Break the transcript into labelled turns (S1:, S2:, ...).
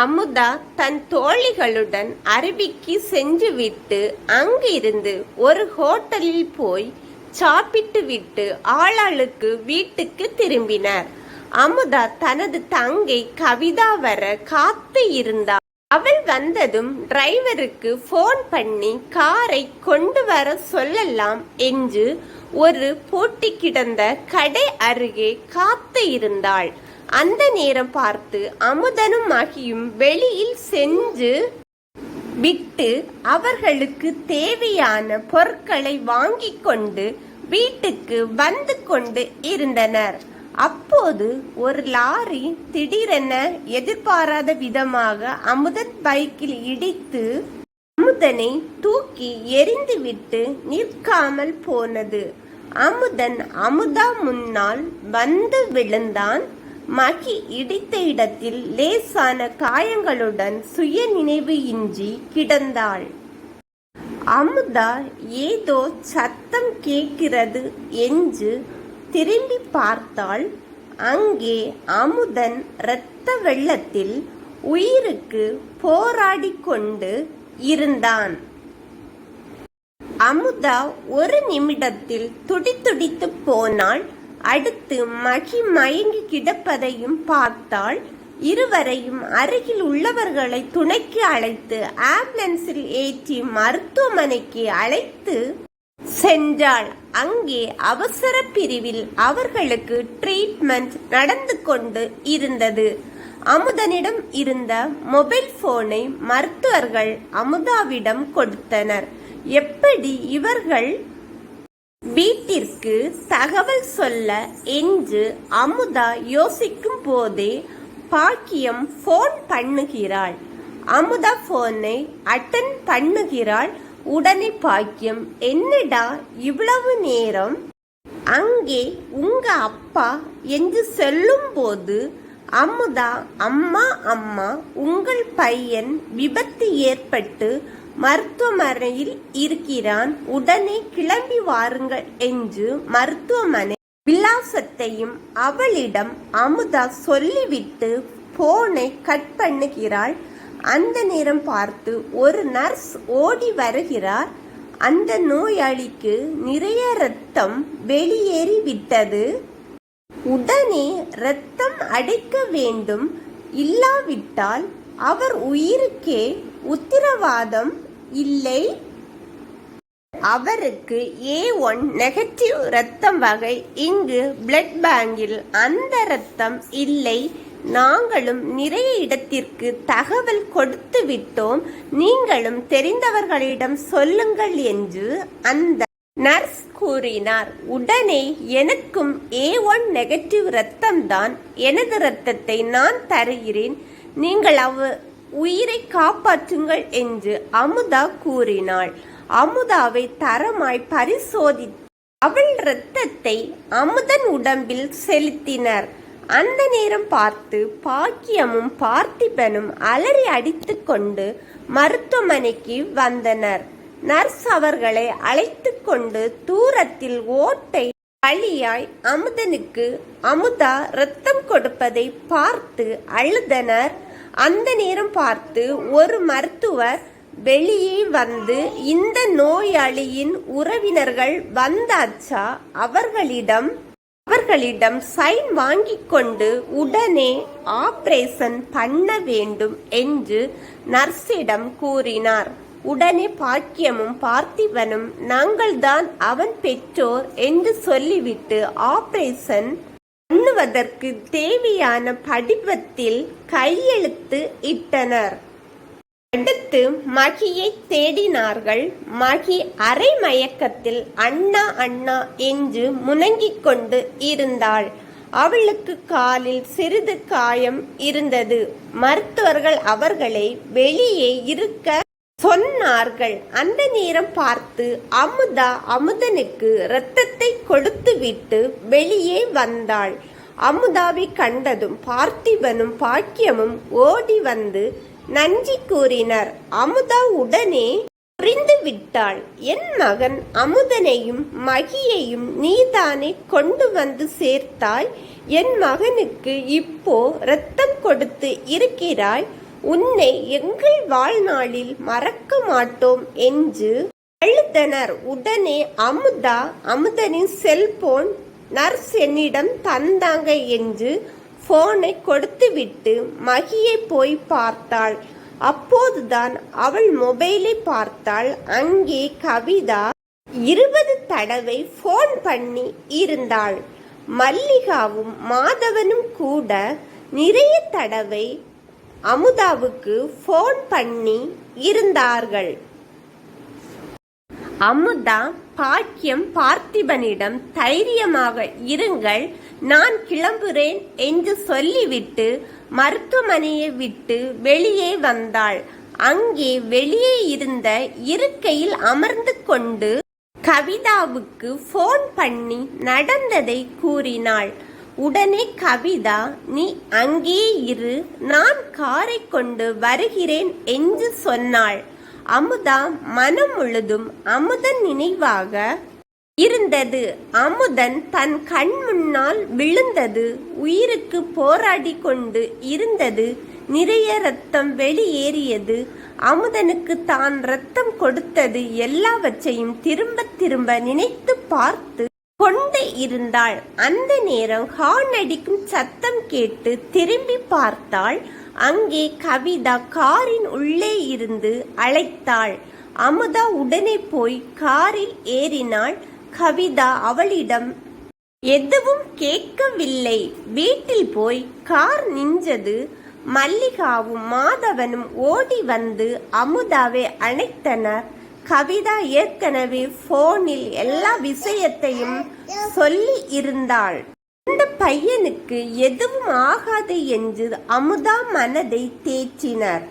S1: அமுதா தன் தோழிகளுடன் அருவிக்கு சென்றுவிட்டு அங்கிருந்து ஒரு ஹோட்டலில் போய் சாப்பிட்டு விட்டு ஆளாளுக்கு வீட்டுக்கு திரும்பினார். அமுதா தனது தங்கை கவிதா வர காத்து இருந்தாள் அவள் வந்ததும் டிரைவருக்கு போன் பண்ணி காரை கொண்டு வர சொல்லலாம் என்று ஒரு பூட்டி கிடந்த கடை அருகே காத்து இருந்தாள். அந்த நேரம் பார்த்து அமுதனும் மகியும் வெளியில் சென்று விட்டு அவர்களுக்கு தேவையான பொருட்களை வாங்கிக் கொண்டு வீட்டுக்கு வந்து கொண்டு இருந்தனர். அப்போது ஒரு லாரி திடீரென எதிர்பாராத விதமாக அமுதன் பைக்கில் இடித்து அமுதனை தூக்கி எரிந்துவிட்டு நிற்காமல் போனது. அமுதன் அமுதா முன்னால் வந்து விழுந்தான். மகி இடித்த இடத்தில் லேசான காயங்களுடன் சுய நினைவு இன்றி கிடந்தாள். அமுதா ஏதோ சத்தம் கேட்கிறது என்று திரும்பி பார்த்தாள். அங்கே அமுதன் இரத்த வெள்ளத்தில் உயிருக்கு போராடி கொண்டு இருந்தான். அமுதா ஒரு நிமிடத்தில் துடிதுடித்து போனாள். அடுத்து மகி மயங்கி கிடப்பதையும் பார்த்தாள் இருவரையும் அருகில் உள்ளவர்களை துணைக்கு அழைத்து ஆம்புலன்ஸில் ஏற்றி மருத்துவமனைக்கு அழைத்து சென்றாள். அங்கே அவசர பிரிவில் அவர்களுக்கு ட்ரீட்மெண்ட் நடந்து கொண்டு இருந்தது. அமுதனிடம் இருந்த மொபைல் போனை மருத்துவர்கள் அமுதாவிடம் கொடுத்தனர். எப்படி இவர்கள் வீட்டிற்கு தகவல் சொல்ல என்று அமுதா யோசிக்கும் போதே பாக்கியம் ஃபோன் பண்ணுகிறாள். அமுதா ஃபோனை அட்டன் பண்ணுகிறாள். உடனே பாக்கியம் என்னடா இவ்வளவு நேரம்? அங்கே உங்க அப்பா என்று சொல்லும்போது அமுதா அம்மா அம்மா உங்கள் பையன் விபத்து ஏற்பட்டு மருத்துவமனையில் இருக்கிறான். உடனே கிளம்பி வாருங்கள் என்று மருத்துவமனை விலாசத்தையும் அவளிடம் அமுதா சொல்லிவிட்டு போனை கட் பண்ணுகிறாள். அந்த நேரம் பார்த்து ஒரு நர்ஸ் ஓடி வருகிறார். அந்த நோயாளிக்கு நிறைய ரத்தம் வெளியேறி விட்டது. உடனே ரத்தம் அடைக்க வேண்டும். இல்லாவிட்டால் அவர் உயிருக்கே உத்தரவாதம் இல்லை. அவருக்கு ஏ ஒன் நெகட்டிவ் ரத்தம் வகை. இங்கு பிளட் பேங்கில் அந்த ரத்தம் இல்லை. நாங்களும் நிறைய இடத்திற்கு தகவல் கொடுத்து விட்டோம். நீங்களும் தெரிந்தவர்களிடம் சொல்லுங்கள் என்று அந்த நர்ஸ் கூறினார். உடனே எனக்கும் ஏ ஒன் நெகட்டிவ் ரத்தம்தான் எனது ரத்தத்தை நான் தருகிறேன். நீங்கள் அவ உயிரை காப்பாற்றுங்கள் என்று அமுதா கூறினாள். அமுதாவை தரமாய் பரிசோதி அவள் இரத்தத்தை அமுதன் உடம்பில் செலுத்தினர். அந்த நேரம் பார்த்து பாக்கியமும் பார்த்திபனும் அலறி அடித்து கொண்டு மருத்துவமனைக்கு வந்தனர். நர்ஸ் அவர்களை அழைத்து கொண்டு தூரத்தில் ஓட்டை வழியாய் அமுதனுக்கு அமுதா ரத்தம் கொடுப்பதை பார்த்து அழுதனர். அந்த நேரம் பார்த்து ஒரு மருத்துவர் வெளியே வந்து இந்த நோயாளியின் உறவினர்கள் வந்தாச்சா? அவர்களிடம் அவர்களிடம் சைன் வாங்கிக் கொண்டு உடனே ஆபரேஷன் பண்ண வேண்டும் என்று நர்ஸிடம் கூறினார். உடனே பாக்கியமும் பார்த்திபனும் நாங்கள்தான் அவன் பெற்றோர் என்று சொல்லிவிட்டு ஆபரேஷன் பண்ணுவதற்கு தேவையான படிவத்தில் கையெழுத்து இட்டனர். அடுத்து மகியை தேடினார்கள். மகி அரை மயக்கத்தில் அண்ணா அண்ணா என்று முனங்கிக் கொண்டு இருந்தாள். அவளுக்கு காலில் சிறிது காயம் இருந்தது. மருத்துவர்கள் அவர்களை வெளியே இருக்க சொன்னார்கள். அந்த நேரம் பார்த்து அமுதா அமுதனுக்கு இரத்தத்தை கொடுத்துவிட்டு வெளியே வந்தாள். அமுதாவை கண்டதும் பார்த்திபனும் பாக்கியமும் ஓடி வந்து நன்றி கூறினர். அமுதா உடனே புரிந்து விட்டாள். என் மகன் அமுதனையும் மகியையும் நீதானே கொண்டு வந்து சேர்த்தாய். என் மகனுக்கு இப்போ ரத்தம் கொடுத்து இருக்கிறாய். உன்னை எங்கள் வாழ்நாளில் மறக்க மாட்டோம் என்று அழுதனர் உடனே அமுதா அமுதனின் செல்போன் நர்ஸ் என்னிடம் தந்தாங்க என்று போனை கொடுத்துவிட்டு மகியை போய் பார்த்தாள். அப்போதுதான் அவள் மொபைலை பார்த்தாள். அங்கே கவிதா இருபது தடவை ஃபோன் பண்ணி இருந்தாள். மல்லிகாவும் மாதவனும் கூட நிறைய தடவை அமுதாவுக்கு ஃபோன் பண்ணி இருந்தார்கள். அமுதா பாக்கியம் பார்த்திபனிடம் தைரியமாக இருங்கள் நான் கிளம்புறேன் என்று சொல்லிவிட்டு மருத்துவமனையை விட்டு வெளியே வந்தாள். அங்கே வெளியே இருந்த இருக்கையில் அமர்ந்து கொண்டு கவிதாவுக்கு ஃபோன் பண்ணி நடந்ததை கூறினாள். உடனே கவிதா நீ அங்கே இரு நான் காரை கொண்டு வருகிறேன் என்று சொன்னாள். அமுதா மனம் முழுதும் அமுதன் நினைவாக இருந்தது. அமுதன் தன் கண் முன்னால் விழுந்தது. உயிருக்கு போராடி கொண்டு இருந்தது. நிறைய ரத்தம் வெளியேறியது. அமுதனுக்கு தான் ரத்தம் கொடுத்தது. எல்லாவற்றையும் திரும்ப திரும்ப நினைத்து பார்த்து கொண்டு இருந்தாள். அந்த நேரம் ஹார்ன் அடிக்கும் சத்தம் கேட்டு திரும்பி பார்த்தாள். அங்கே கவிதா காரின் உள்ளே இருந்து அழைத்தாள். அமுதா உடனே போய் காரில் ஏறினாள். கவிதா அவளிடம் எதுவும் கேட்கவில்லை. வீட்டில் போய் கார் நின்றது. மல்லிகாவும் மாதவனும் ஓடி வந்து அமுதாவை அணைத்தனர். கவிதா ஏற்கனவே போனில் எல்லா விஷயத்தையும் சொல்லி இருந்தாள். இந்த பையனுக்கு எதுவும் ஆகாது என்று அமுதா மனதை தேற்றினர்.